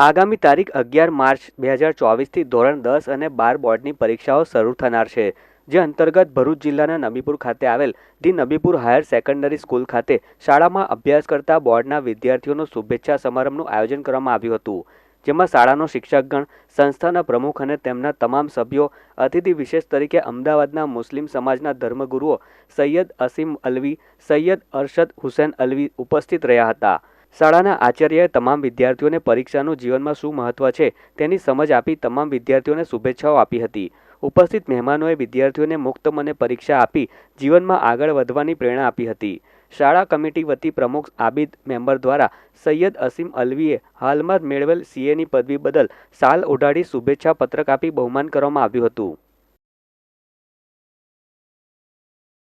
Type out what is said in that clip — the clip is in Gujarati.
આગામી તારીખ અગિયાર માર્ચ બે હજાર ચોવીસથી ધોરણ દસ અને બાર બોર્ડની પરીક્ષાઓ શરૂ થનાર છે, જે અંતર્ગત ભરૂચ જિલ્લાના નબીપુર ખાતે આવેલ the Nabipur higher secondary school ખાતે શાળામાં અભ્યાસ કરતા બોર્ડના વિદ્યાર્થીઓનું શુભેચ્છા સમારંભનું આયોજન કરવામાં આવ્યું હતું. જેમાં શાળાનો શિક્ષકગણ, સંસ્થાના પ્રમુખ અને તેમના તમામ સભ્યો, અતિથિ વિશેષ તરીકે અમદાવાદના મુસ્લિમ સમાજના ધર્મગુરુઓ સૈયદ અસીમ અલવી, સૈયદ અરશદ હુસેન અલવી ઉપસ્થિત રહ્યા હતા. શાળાના આચાર્યએ તમામ વિદ્યાર્થીઓને પરીક્ષાનું જીવનમાં શું મહત્વ છે તેની સમજ આપી તમામ વિદ્યાર્થીઓને શુભેચ્છાઓ આપી હતી. ઉપસ્થિત મહેમાનોએ વિદ્યાર્થીઓને મુક્ત મને પરીક્ષા આપી, જીવનમાં આગળ વધવાની પ્રેરણા આપી હતી. શાળા કમિટી વતી પ્રમુખ આબિદ મેમ્બર દ્વારા સૈયદ અસીમ અલવીએ હાલમાં જ મેળવેલ સીએની પદવી બદલ સાલ ઓઢાડી શુભેચ્છા પત્રક આપી બહુમાન કરવામાં આવ્યું હતું.